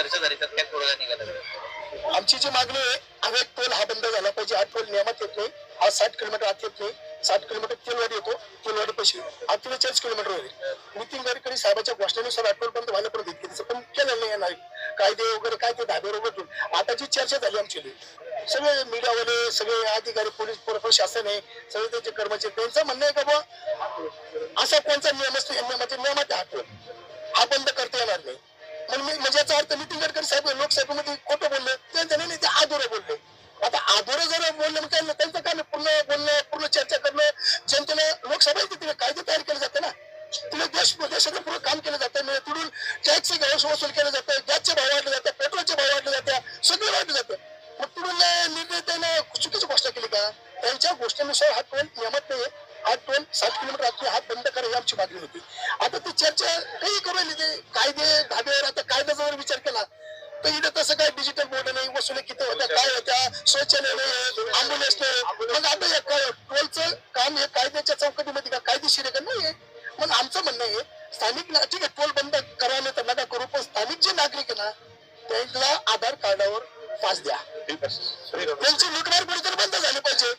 चर्चा झाली तर त्या तोडगा निघाला आमची जी मागणी आहे अनेक टोल हा बंद झाला पाहिजे. हा टोल नियमात येत नाही. हा साठ किलोमीटर आत येत नाही. साठ किलोमीटर तेलवाडी येतो तेलवाडी पैसे हा चाळीस किलोमीटर होईल नितीन गडकरी साहेबांच्या घोषणेनुसार हा टोल बंद व्हायला पण इतके पण केलं नाही येणार. कायदे वगैरे काय ते धाबे वगैरे आता जी चर्चा झाली आमची सगळे मीडियावाले सगळे अधिकारी पोलीस प्रशासन आहे सगळे त्यांचे कर्मचारी. त्यांचं म्हणणं आहे का बुवा? असा कोणता नियम असतो या नियमाच्या नियमात हा टोल हा बंद करता येणार नाही. म्हणून मी म्हणजे तर नितीन गडकरी साहेब लोकसभेमध्ये खोटं बोलले. त्यांचं नाही ते आधुरं बोलले. आता आधुरं जर बोलले काय त्यांचं काय पूर्ण बोलणं पूर्ण चर्चा करणं जनतेला लोकसभा येते कायदे तयार केले जाते ना. तिला देश देशाचं पूर्ण काम केलं जातं. म्हणजे तिथून टॅक्स वसूल केलं जातं गॅसचे भाव वाढले जातात पेट्रोलचे भाव वाढले जातात सगळे वाढले जातं. मग तिथून निर्णय त्यानं चुकीची गोष्ट केली का? त्यांच्या गोष्टीनुसार हा टोल नियमत नाही हा टोल सात किलोमीटर आतून हा बंद करा ही आमची मागणी होती. आता ती चर्चा काही करू ते कायदे धाब्यावर आता तसं काय डिजिटल बोर्ड नाही वसुली किती होत्या काय होत्या शौचालय नाही अँब्युलन्स नाही मग आता या टोलचं काम हे कायद्याच्या चौकटीमध्ये का कायदेशीर आहे का? नाही. मग आमचं म्हणणं आहे स्थानिक ना- ठीक आहे टोल बंद करा नाही तर नका करू पण स्थानिक जे नागरिक आहे ना त्यांना आधार कार्डावर पास द्या. त्यांची लुटमार कुठेतरी बंद झाली पाहिजे.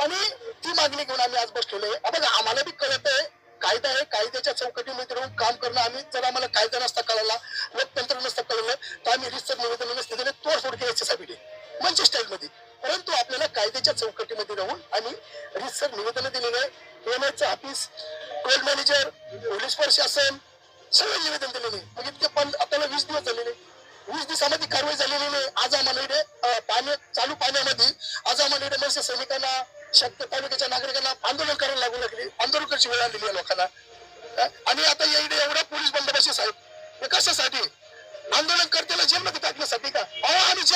आणि ती मागणी घेऊन आम्ही आज बसलेलो आहे. बघा आम्हाला बी कळत आहे कायदा आहे कायद्याच्या चौकटीमध्ये राहून काम करणं आम्ही जर आम्हाला कायदा नसता कळाला परंतु आपल्याला कायद्याच्या चौकटीमध्ये राहून आम्ही रितसर निवेदन दिलेलं आहे. एमआयचं ऑफिस टोल मॅनेजर पोलीस प्रशासन सगळे निवेदन दिलेले आहे. मग इतके पण आपल्याला वीस दिवस झालेले वीस दिवसामध्ये कारवाई झालेली नाही. आज आम्हाला इकडे पाण्या चालू पाण्यामध्ये आज आम्हाला इकडे मनसे सैनिकांना शक्य तालुक्याच्या नागरिकांना आंदोलन करायला लागू लागले. आंदोलन करायची वेळ आलेली आहे लोकांना. आणि आता या एवढा पोलीस बंदोबस्त साहेब. हे कशासाठी? आंदोलन करतेला जेलमध्ये टाकण्यासाठी का? अहो आम्ही